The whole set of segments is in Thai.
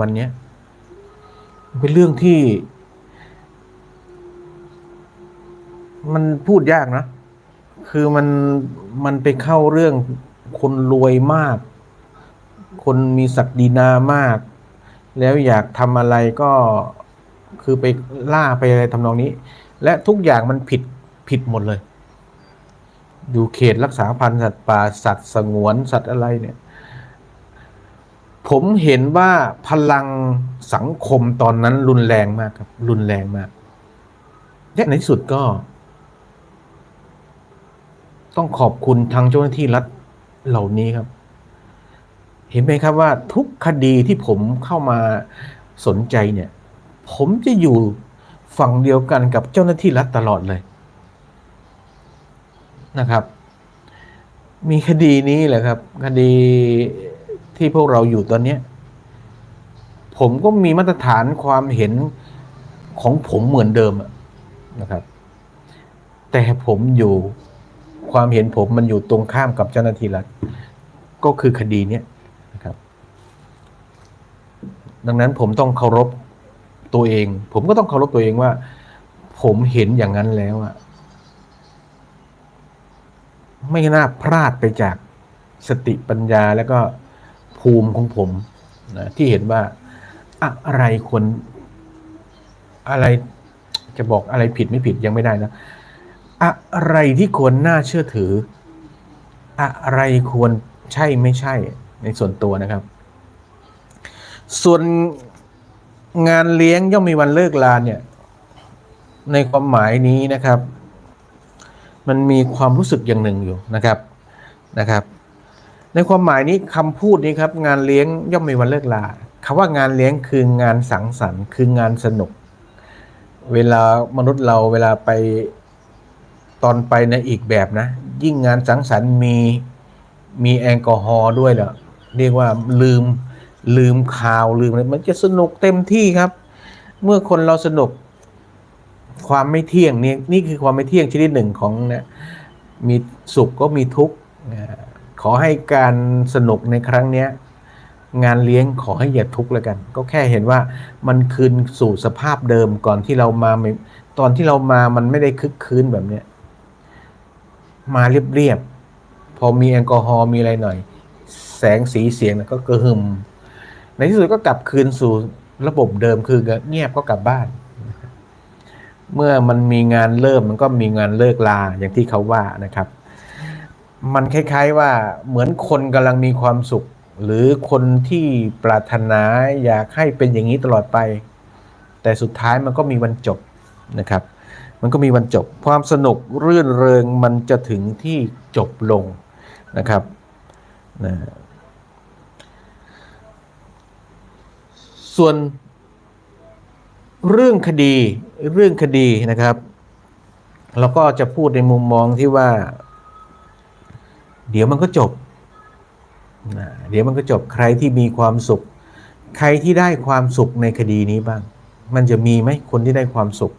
วันเนี้ยเป็นเรื่องที่ มันพูดยากนะ คือมันมันไปเข้าเรื่องคนรวยมาก คนมีศักดินามาก แล้วอยากทำอะไรก็คือไปล่าไปอะไรทำนองนี้ และทุกอย่างมันผิดผิดหมดเลยอยู่เขตรักษาพันธุ์สัตว์ป่าสัตว์สงวนสัตว์อะไรเนี่ย ผมเห็นว่าพลังสังคมตอนนั้นรุนแรงมากครับ รุนแรงมากและในที่สุดก็ ต้องขอบคุณทางเจ้าหน้าที่รัฐเหล่านี้ครับ เห็นไหมครับว่าทุกคดีที่ผมเข้ามาสนใจเนี่ย ผมจะอยู่ฝั่งเดียวกันกับเจ้าหน้าที่รัฐตลอดเลยนะครับ มีคดีนี้แหละครับ คดี ที่พวกเราอยู่ตอนนี้ผมก็มีมาตรฐานความเห็นของผมเหมือนเดิมนะครับ แต่ผมอยู่ความเห็นผมมันอยู่ตรงข้ามกับเจ้าหน้าที่รัฐก็คือคดีเนี้ยนะครับ ดังนั้นผมต้องเคารพตัวเอง ผมก็ต้องเคารพตัวเองว่า ผมเห็นอย่างนั้นแล้วอะไม่น่าพลาดไปจากสติปัญญาแล้วก็ ภูมิของผมนะที่เห็นว่าอะไรควรอะไรจะบอกอะไรผิดไม่ผิดยังไม่ได้นะ อะไรที่ควรน่าเชื่อถือ อะไรควรใช่ไม่ใช่ในส่วนตัวนะครับ ส่วนงานเลี้ยงย่อมมีวันเลิกลาเนี่ย ในความหมายนี้นะครับ มันมีความรู้สึกอย่างหนึ่งอยู่นะครับนะครับ ในความหมายนี้คำพูดนี้ครับงานเลี้ยงย่อมมีวันเลิกลาคำว่างานเลี้ยงคืองานสังสรรค์ คืองานสนุก เวลามนุษย์เราเวลาไปตอนไปในอีกแบบนะ ยิ่งงานสังสรรค์มีมีแอลกอฮอล์ด้วยเหรอเรียกว่าลืมลืมข่าวลืมอะไรมันจะสนุกเต็มที่ครับ เมื่อคนเราสนุกความไม่เที่ยงนี่นี่คือความไม่เที่ยงชนิดหนึ่งของเนี่ยมีสุขก็มีทุกข์ ขอให้การสนุกในครั้งเนี้ยงานเลี้ยงขอให้อย่าทุกข์แล้วกัน ก็แค่เห็นว่ามันคืนสู่สภาพเดิมก่อนที่เรามาตอนที่เรามามันไม่ได้คึกคืนแบบเนี้ยมาเรียบๆพอมีแอลกอฮอล์มีอะไรหน่อย แสงสีเสียงก็กระหึ่มในที่สุดก็กลับคืนสู่ระบบเดิมคือเงียบก็กลับบ้าน เมื่อมันมีงานเริ่มมันก็มีงานเลิกลาอย่างที่เขาว่านะครับ มันคล้าย ๆว่าเหมือนคนกำลังมีความสุข หรือคนที่ปรารถนาอยากให้เป็นอย่างนี้ตลอดไป แต่สุดท้ายมันก็มีวันจบนะครับ มันก็มีวันจบ ความสนุกรื่นเริงมันจะถึงที่จบลงนะครับนะส่วนเรื่องคดีเรื่องคดีนะครับ เราก็จะพูดในมุมมองที่ว่า เดี๋ยวมันก็จบนะเดี๋ยวมันก็จบใครที่มีความสุข ใครที่ได้ความสุขในคดีนี้บ้าง มันจะมีไหมคนที่ได้ความสุข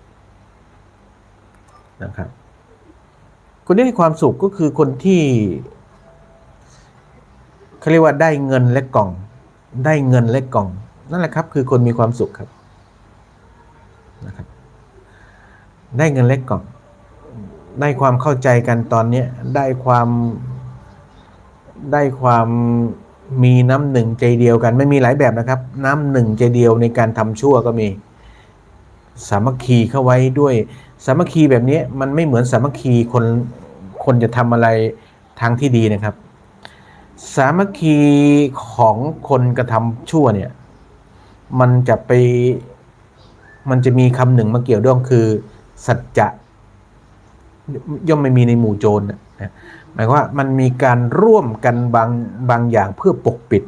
นะครับ คนที่ให้ความสุขก็คือคนที่เขาเรียกว่าได้เงินและกล่อง ได้เงินและกล่อง นั่นแหละครับ คือคนมีความสุขครับนะครับ ได้เงินและกล่อง ได้ความเข้าใจกันตอนนี้ได้ความ ได้ความมีน้ำหนึ่งใจเดียวกันไม่มีหลายแบบนะครับ น้ำหนึ่งใจเดียวในการทำชั่วก็มี สามัคคีเข้าไว้ด้วย สามัคคีแบบนี้มันไม่เหมือนสามัคคีคนคนจะทำอะไรทางที่ดีนะครับ สามัคคีของคนกระทำชั่วเนี่ย มันจะไปมันจะมีคำหนึ่งมาเกี่ยวด้วยคือ สัจจะย่อมไม่มีในหมู่โจรนะ หมายว่ามันมีการร่วมกันบางบางอย่างเพื่อปกปิด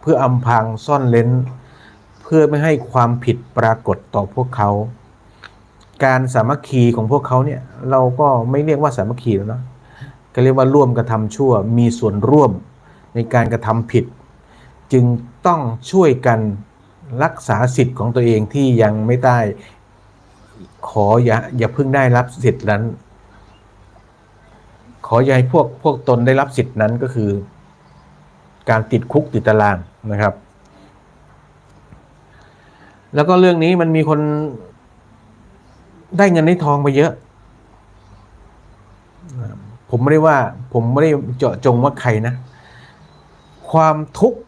เพื่ออำพรางซ่อนเลนเพื่อไม่ให้ความผิดปรากฏต่อพวกเขา การสามัคคีของพวกเขาเนี่ยเราก็ไม่เรียกว่าสามัคคีแล้วนะก็เรียกว่าร่วมกระทำชั่วมีส่วนร่วมในการกระทำผิด จึงต้องช่วยกันรักษาสิทธิ์ของตัวเองที่ยังไม่ได้ขออย่าอย่าเพิ่งได้รับสิทธิ์นั้น ออย่าให้พวกพวกตนได้รับสิทธินั้นก็คือ การติดคุกติดตารางนะครับ แล้วก็เรื่องนี้มันมีคนได้เงินได้ทองไปเยอะ ผมไม่ได้ว่า ผมไม่ได้เจาะจงว่าใครนะ ความทุกข์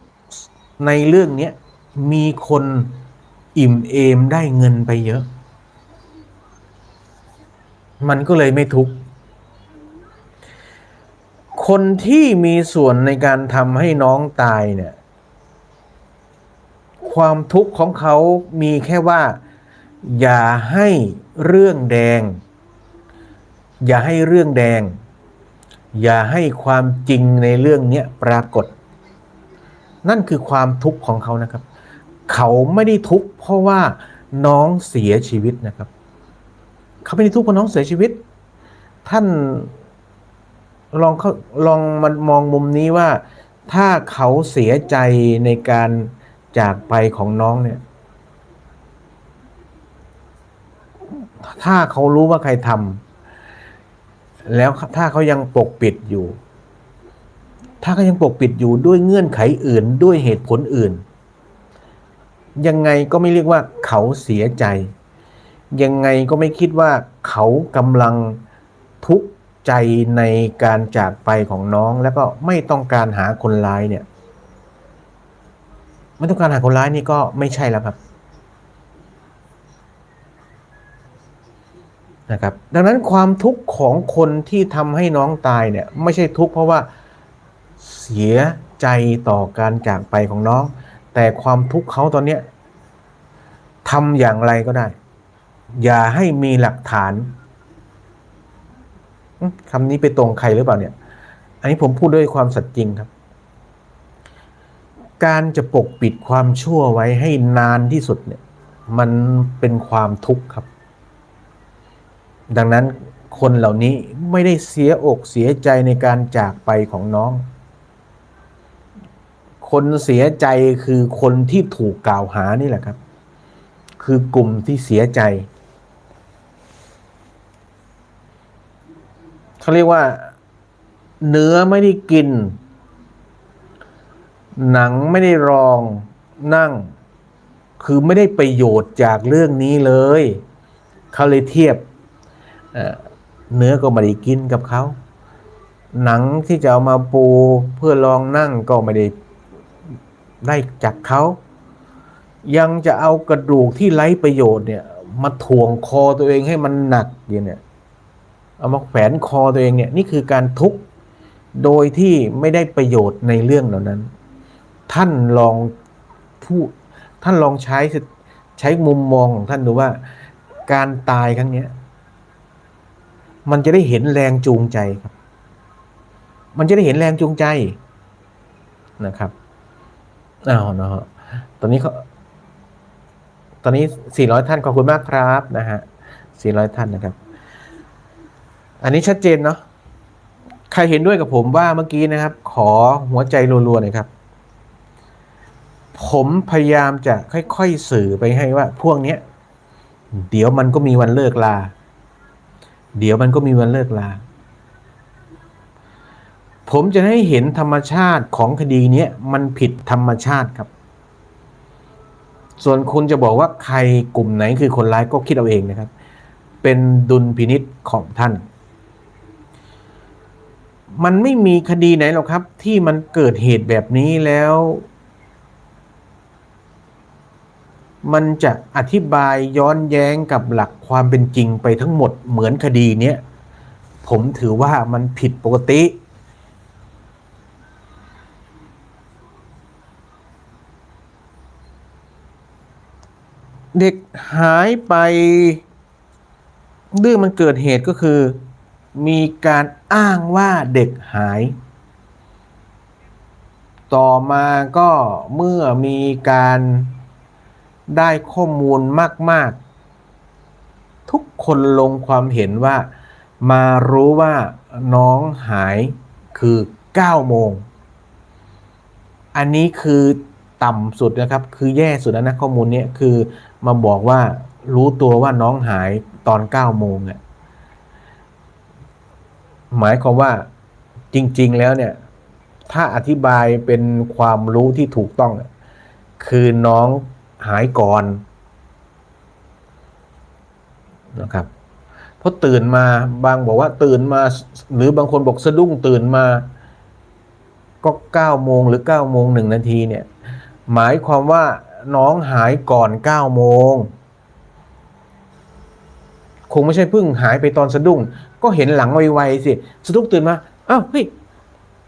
ในเรื่องนี้มีคนอิ่มเอมได้เงินไปเยอะ มันก็เลยไม่ทุกข์ คนที่มีส่วนในการทำให้น้องตายเนี่ย ความทุกข์ของเขามีแค่ว่า อย่าให้เรื่องแดง อย่าให้เรื่องแดง อย่าให้ความจริงในเรื่องนี้ปรากฏ นั่นคือความทุกข์ของเขานะครับ เขาไม่ได้ทุกข์เพราะว่าน้องเสียชีวิตนะครับ เขาไม่ได้ทุกข์เพราะน้องเสียชีวิต ท่าน ลองเขาลองมันมองมุมนี้ว่า ถ้าเขาเสียใจในการจากไปของน้องเนี่ย ถ้าเขารู้ว่าใครทำแล้วถ้าเขายังปกปิดอยู่ ถ้าเขายังปกปิดอยู่ด้วยเงื่อนไขอื่นด้วยเหตุผลอื่น ยังไงก็ไม่เรียกว่าเขาเสียใจ ยังไงก็ไม่คิดว่าเขากำลังทุกข์ ใจในการจากไปของน้องแล้วก็ไม่ต้องการหาคนร้ายเนี่ย ไม่ต้องการหาคนร้ายนี่ก็ไม่ใช่แล้วครับนะครับ ดังนั้นความทุกข์ของคนที่ทำให้น้องตายเนี่ยไม่ใช่ทุกข์เพราะว่าเสียใจต่อการจากไปของน้อง แต่ความทุกข์เขาตอนเนี้ยทำอย่างไรก็ได้ อย่าให้มีหลักฐาน คำนี้ไปตรงใครหรือเปล่าเนี่ย อันนี้ผมพูดด้วยความสัตย์จริงครับ การจะปกปิดความชั่วไว้ให้นานที่สุดเนี่ย มันเป็นความทุกข์ครับ ดังนั้นคนเหล่านี้ไม่ได้เสียอกเสียใจในการจากไปของน้อง คนเสียใจคือคนที่ถูกกล่าวหานี่แหละครับ คือกลุ่มที่เสียใจ เขาเรียกว่า เนื้อไม่ได้กิน หนังไม่ได้รองนั่ง คือไม่ได้ประโยชน์จากเรื่องนี้เลย เขาเลยเทียบเอ่อเนื้อก็ไม่ได้กินกับเขา หนังที่จะเอามาปูเพื่อลองนั่งก็ไม่ได้ได้จากเขา ยังจะเอากระดูกที่ไร้ประโยชน์เนี่ย มาถ่วงคอตัวเองให้มันหนักอย่างเนี่ย เอามาแขวนคอตัวเองเนี่ยนี่คือการทุกข์โดยที่ไม่ได้ประโยชน์ในเรื่องเหล่านั้น ท่านลองพูดท่านลองใช้ใช้มุมมองของท่านดูว่าการตายครั้งเนี้ยมันจะได้เห็นแรงจูงใจครับ มันจะได้เห็นแรงจูงใจนะครับอ้าวเนาะตอนนี้เขาตอนนี้ 400 ท่านขอบคุณมากครับนะฮะ400 ท่านนะครับ อันนี้ชัดเจนเนาะใครเห็นด้วยกับผมว่าเมื่อกี้นะครับ ขอหัวใจรัวๆหน่อยครับ ผมพยายามจะค่อยๆสื่อไปให้ว่า พวกเนี้ยเดี๋ยวมันก็มีวันเลิกลา เดี๋ยวมันก็มีวันเลิกลา ผมจะให้เห็นธรรมชาติของคดีเนี้ยมันผิดธรรมชาติครับ ส่วนคุณจะบอกว่าใครกลุ่มไหนคือคนร้ายก็คิดเอาเองนะครับ เป็นดุลพินิษของท่าน มันไม่มีคดีไหนหรอกครับ ที่มันเกิดเหตุแบบนี้แล้ว มันจะอธิบายย้อนแย้งกับหลักความเป็นจริงไปทั้งหมดเหมือนคดีเนี้ยผมถือว่ามันผิดปกติ เด็กหายไปเรื่องมันเกิดเหตุก็คือ มีการอ้างว่าเด็กหาย ต่อมาก็เมื่อมีการได้ข้อมูลมาก ๆ ทุกคนลงความเห็นว่า มารู้ว่าน้องหายคือ9โมง อันนี้คือต่ำสุดนะครับ คือแย่สุดแล้วนะข้อมูลนี้คือมาบอกว่ารู้ตัวว่าน้องหายตอน9โมงเนี่ย หมายความว่าจริง ๆ แล้วเนี่ย ถ้าอธิบายเป็นความรู้ที่ถูกต้อง คือน้องหายก่อนนะครับเพราะตื่นมาบางบอกว่าตื่นมา หรือบางคนบอกสะดุ้งตื่นมา ก็เก้าโมงหรือเก้าโมงหนึ่งนาทีเนี่ย หมายความว่าน้องหายก่อนเก้าโมงคงไม่ใช่เพิ่งหายไปตอนสะดุ้ง ก็เห็นหลังไวๆสิสะดุ้งตื่นมาอ้าวเฮ้ย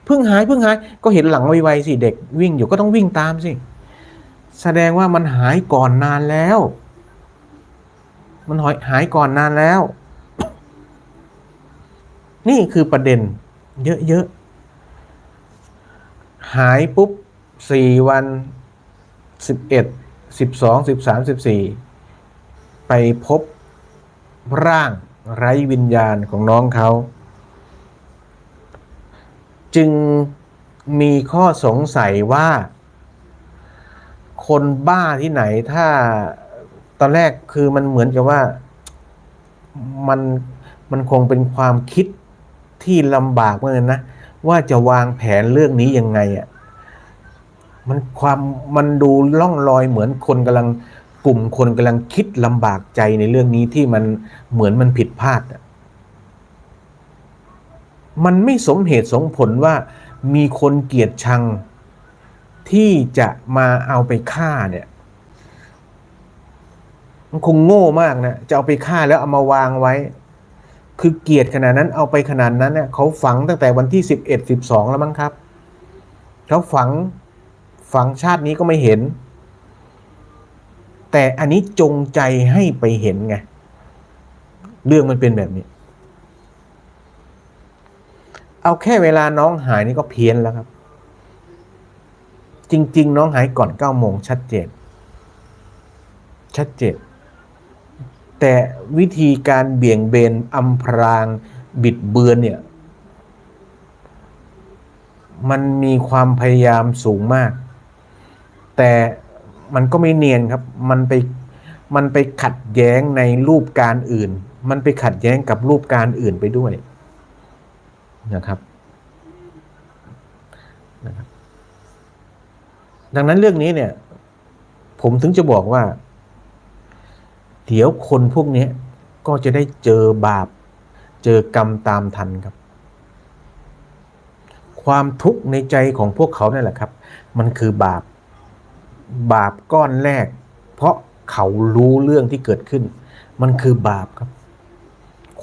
เพิ่งหายเพิ่งหาย ก็เห็นหลังไวๆสิเด็กวิ่งอยู่ก็ต้องวิ่งตามสิแสดงว่ามันหายก่อนนานแล้ว มันหายหายก่อนนานแล้ว นี่คือประเด็น เยอะๆหายปุ๊บสี่วันสิบเอ็ดสิบสองสิบสามสิบสี่ไปพบร่าง ไร้วิญญาณของน้องเขา จึงมีข้อสงสัยว่า คนบ้าที่ไหนถ้าตอนแรกคือมันเหมือนกับว่ามันมันคงเป็นความคิดที่ลำบากเหมือนกันนะ ว่าจะวางแผนเรื่องนี้ยังไงอะ่ะมันความมันดูล่องลอยเหมือนคนกำลัง กลุ่มคนกำลังคิดลำบากใจในเรื่องนี้ที่มันเหมือนมันผิดพลาดอะมันไม่สมเหตุสมผลว่ามีคนเกลียดชังที่จะมาเอาไปฆ่าเนี่ย มันคงโง่มากนะ จะเอาไปฆ่าแล้วเอามาวางไว้ คือเกลียดขนาดนั้นเอาไปขนาดนั้นเนี่ยเขาฝังตั้งแต่วันที่สิบเอ็ดสิบสองแล้วมั้งครับ เขาฝังฝังชาตินี้ก็ไม่เห็น แต่อันนี้จงใจให้ไปเห็นไง เรื่องมันเป็นแบบนี้ เอาแค่เวลาน้องหายนี่ก็เพี้ยนแล้วครับ จริง ๆ น้องหายก่อนเก้าโมงชัดเจน ชัดเจน แต่วิธีการเบี่ยงเบนอำพราง บิดเบือนเนี่ย มันมีความพยายามสูงมาก แต่ มันก็ไม่เนียนครับ มันไปมันไปขัดแย้งในรูปการอื่น มันไปขัดแย้งกับรูปการอื่นไปด้วยนะครับนะครับ ดังนั้นเรื่องนี้เนี่ย ผมถึงจะบอกว่า เดี๋ยวคนพวกนี้ก็จะได้เจอบาป เจอกรรมตามทันครับ ความทุกข์ในใจของพวกเขาเนี่ยแหละครับ มันคือบาป บาปก้อนแรก เพราะเขารู้เรื่องที่เกิดขึ้น มันคือบาปครับ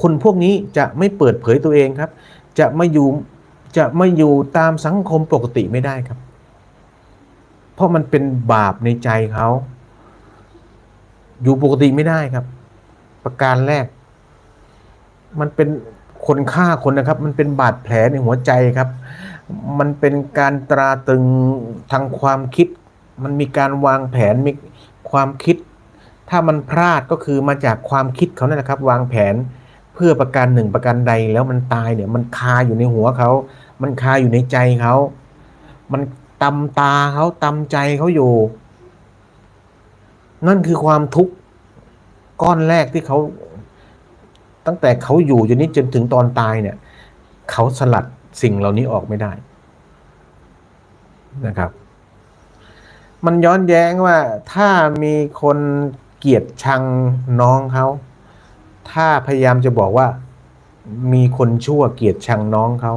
คนพวกนี้จะไม่เปิดเผยตัวเองครับ จะไม่อยู่จะไม่อยู่ตามสังคมปกติไม่ได้ครับ เพราะมันเป็นบาปในใจเขา อยู่ปกติไม่ได้ครับ ประการแรก มันเป็นคนฆ่าคนนะครับ มันเป็นบาดแผลในหัวใจครับ มันเป็นการตราตรึงทางความคิด มันมีการวางแผนมีความคิด ถ้ามันพลาดก็คือมาจากความคิดเขานั่นแหละครับ วางแผนเพื่อประการหนึ่งประการใดแล้วมันตายเนี่ย มันคาอยู่ในหัวเขา มันคาอยู่ในใจเขา มันตำตาเขาตำใจเขาอยู่ นั่นคือความทุกข์ก้อนแรกที่เขาตั้งแต่เขาอยู่จนนี้จนถึงตอนตายเนี่ย เขาสลัดสิ่งเหล่านี้ออกไม่ได้นะครับ มันย้อนแย้งว่าถ้ามีคนเกลียดชังน้องเขา ถ้าพยายามจะบอกว่า มีคนชั่วเกลียดชังน้องเขา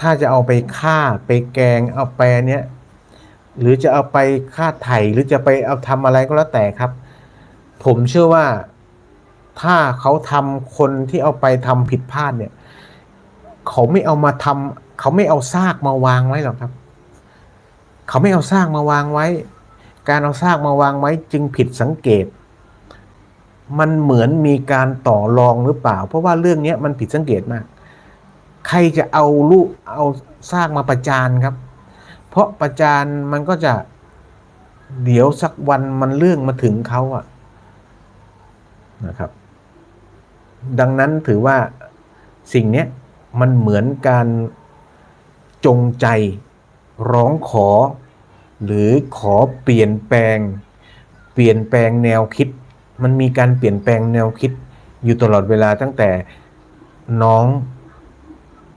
ถ้าจะเอาไปฆ่าไปแกงเอาไปเนี้ยหรือจะเอาไปฆ่าไถ่หรือจะไปเอาทำอะไรก็แล้วแต่ครับ ผมเชื่อว่าถ้าเขาทำคนที่เอาไปทำผิดพลาดเนี่ย เขาไม่เอามาทำเขาไม่เอาซากมาวางไว้หรอกครับ เขาไม่เอาซากมาวางไว้ การเอาซากมาวางไว้จึงผิดสังเกต มันเหมือนมีการต่อรองหรือเปล่า เพราะว่าเรื่องนี้มันผิดสังเกตมาก ใครจะเอาลูกเอาซากมาประจานครับ เพราะประจานมันก็จะเดี๋ยวสักวันมันเรื่องมาถึงเขาอะนะครับ ดังนั้นถือว่าสิ่งนี้มันเหมือนการจงใจ ร้องขอ หรือขอเปลี่ยนแปลง เปลี่ยนแปลงแนวคิด มันมีการเปลี่ยนแปลงแนวคิด อยู่ตลอดเวลาตั้งแต่น้อง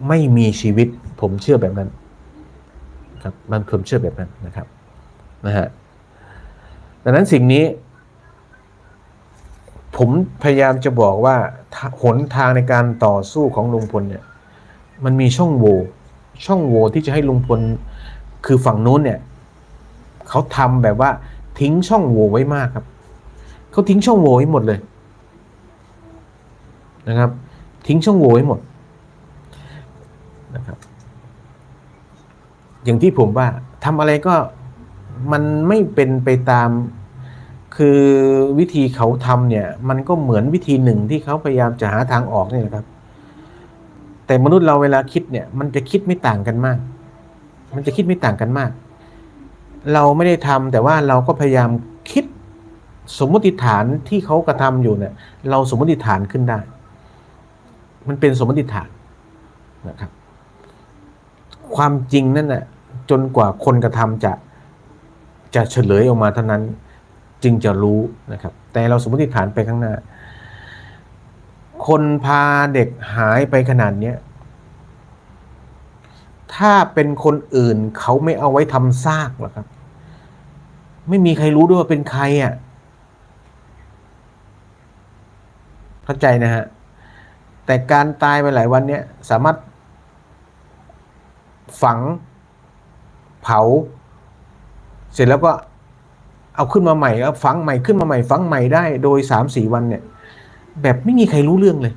ไม่มีชีวิต ผมเชื่อแบบนั้นครับมันผมเชื่อแบบนั้นนะครับนะฮะดังนั้นสิ่งนี้ ผมพยายามจะบอกว่าทาหนทางในการต่อสู้ของลุงพลเนี่ย มันมีช่องโหว่ช่องโหว่ที่จะให้ลุงพล คือฝั่งนู้นเนี่ยเขาทำแบบว่าทิ้งช่องโหว่ไว้มากครับเขาทิ้งช่องโหว่ไว้หมดเลยนะครับ ทิ้งช่องโหว่ไว้หมดนะครับ อย่างที่ผมว่าทำอะไรก็มันไม่เป็นไปตามคือวิธีเขาทำเนี่ย มันก็เหมือนวิธีหนึ่งที่เขาพยายามจะหาทางออกนี่แหละครับ แต่มนุษย์เราเวลาคิดเนี่ย มันจะคิดไม่ต่างกันมาก มันจะคิดไม่ต่างกันมาก เราไม่ได้ทำแต่ว่าเราก็พยายามคิดสมมติฐานที่เขากระทำอยู่เนี่ย เราสมมติฐานขึ้นได้ มันเป็นสมมติฐานนะครับ ความจริงนั่นน่ะจนกว่าคนกระทำจะจะเฉลยออกมาเท่านั้น จึงจะรู้นะครับ แต่เราสมมติฐานไปข้างหน้า คนพาเด็กหายไปขนาดเนี้ย ถ้าเป็นคนอื่นเขาไม่เอาไว้ทำซากหรอกครับ ไม่มีใครรู้ด้วยว่าเป็นใครอะเข้าใจนะฮะ แต่การตายไปหลายวันเนี้ยสามารถ ฝัง เผา เสร็จแล้วก็เอาขึ้นมาใหม่แล้วฝังใหม่ขึ้นมาใหม่ฝังใหม่ได้โดยสามสี่วันเนี่ย แบบไม่มีใครรู้เรื่องเลย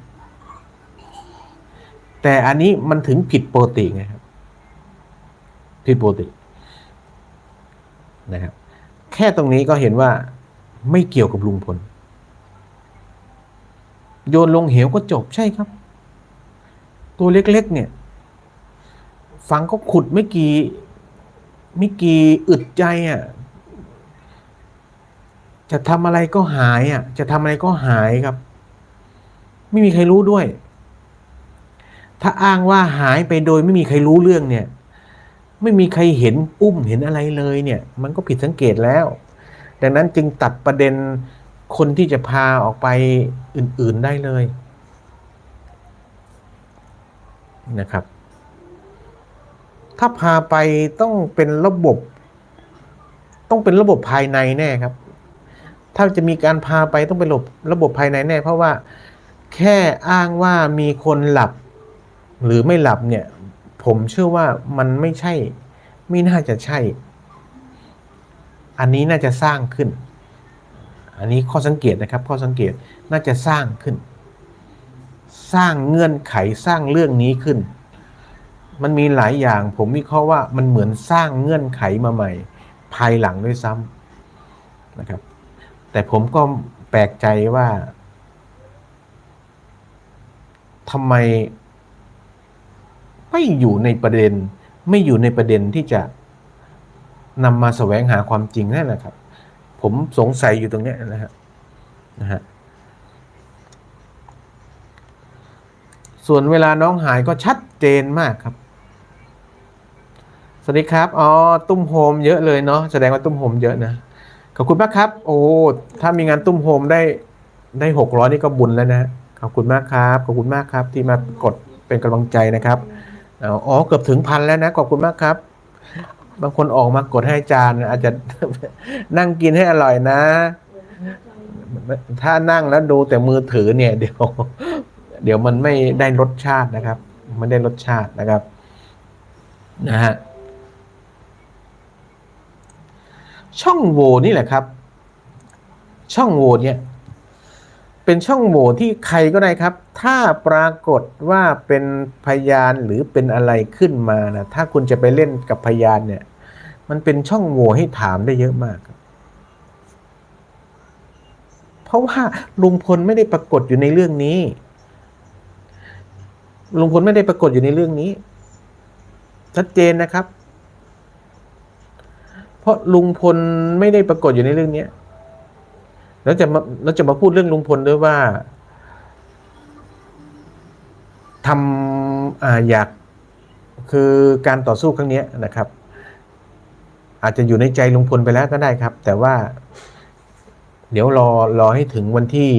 แต่อันนี้มันถึงผิดปกติไงครับ ผิดปกตินะครับแค่ตรงนี้ก็เห็นว่าไม่เกี่ยวกับลุงพล โยนลงเหวก็จบใช่ครับ ตัวเล็กๆเนี่ยฟังก็ขุดไม่กี่ไม่กี่อึดใจอะจะทำอะไรก็หายอะ จะทำอะไรก็หายครับ ไม่มีใครรู้ด้วย ถ้าอ้างว่าหายไปโดยไม่มีใครรู้เรื่องเนี่ย ไม่มีใครเห็นอุ้มเห็นอะไรเลยเนี่ย มันก็ผิดสังเกตแล้ว ดังนั้นจึงตัดประเด็นคนที่จะพาออกไปอื่น ๆได้เลยนะครับ ถ้าพาไปต้องเป็นระบบ ต้องเป็นระบบภายในแน่ครับ ถ้าจะมีการพาไปต้องเป็นระบบระบบภายในแน่ เพราะว่าแค่อ้างว่ามีคนหลับหรือไม่หลับเนี่ย ผมเชื่อว่ามันไม่ใช่ ไม่น่าจะใช่ อันนี้น่าจะสร้างขึ้น อันนี้ข้อสังเกตนะครับ ข้อสังเกตน่าจะสร้างขึ้น สร้างเงื่อนไขสร้างเรื่องนี้ขึ้น มันมีหลายอย่าง ผมวิเคราะห์ว่ามันเหมือนสร้างเงื่อนไขมาใหม่ ภายหลังด้วยซ้ำนะครับ แต่ผมก็แปลกใจว่าทำไม ไม่อยู่ในประเด็น ไม่อยู่ในประเด็นที่จะนำมาแสวงหาความจริงนั่นแหละครับ ผมสงสัยอยู่ตรงนี้นะฮะนะฮะส่วนเวลาน้องหายก็ชัดเจนมากครับ สวัสดีครับ อ๋อ ตุ้มโฮมเยอะเลยเนาะ แสดงว่าตุ้มโฮมเยอะนะ ขอบคุณมากครับ โอ้ ถ้ามีงานตุ้มโฮมได้ได้หกร้อยนี่ก็บุญแล้วนะ ขอบคุณมากครับ ขอบคุณมากครับที่มากดเป็นกำลังใจนะครับ อ๋อเกือบถึงพันแล้วนะ ขอบคุณมากครับ บางคนออกมากดให้จารย์อาจจะนั่งกินให้อร่อยนะ ถ้านั่งแล้วดูแต่มือถือเนี่ย เดี๋ยว เดี๋ยวมันไม่ได้รสชาตินะครับไม่ได้รสชาตินะครับ นะฮะช่องโหว่นี่แหละครับ ช่องโหว่เนี่ย เป็นช่องโหว่ที่ใครก็ได้ครับ ถ้าปรากฏว่าเป็นพยานหรือเป็นอะไรขึ้นมานะถ้าคุณจะไปเล่นกับพยานเนี่ย มันเป็นช่องโหว่ให้ถามได้เยอะมาก เพราะว่าลุงพลไม่ได้ปรากฏอยู่ในเรื่องนี้ลุงพลไม่ได้ปรากฏอยู่ในเรื่องนี้ ชัดเจนนะครับ เพราะลุงพลไม่ได้ปรากฏอยู่ในเรื่องนี้ แล้วจะมาเราจะมาพูดเรื่องลุงพลด้วยว่าทำออยากคือการต่อสู้ครั้งนี้นะครับ อาจจะอยู่ในใจลุงพลไปแล้วก็ได้ครับ แต่ว่า เดี๋ยวรอรอให้ถึงวันที่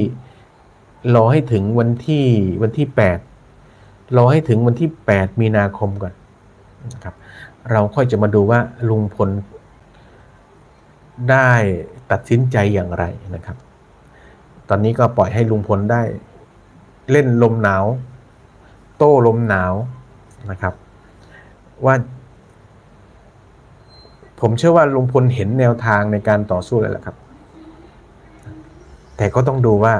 รอให้ถึงวันที่วันที่แปดรอให้ถึงวันที่แปดมีนาคมก่อนนะครับ เราค่อยจะมาดูว่าลุงพลได้ ตัดสินใจอย่างไรนะครับ ตอนนี้ก็ปล่อยให้ลุงพลได้เล่นลมหนาว โต้ลมหนาวนะครับ ว่าผมเชื่อว่าลุงพลเห็นแนวทางในการต่อสู้แล้วแหละครับ แต่ก็ต้องดูว่า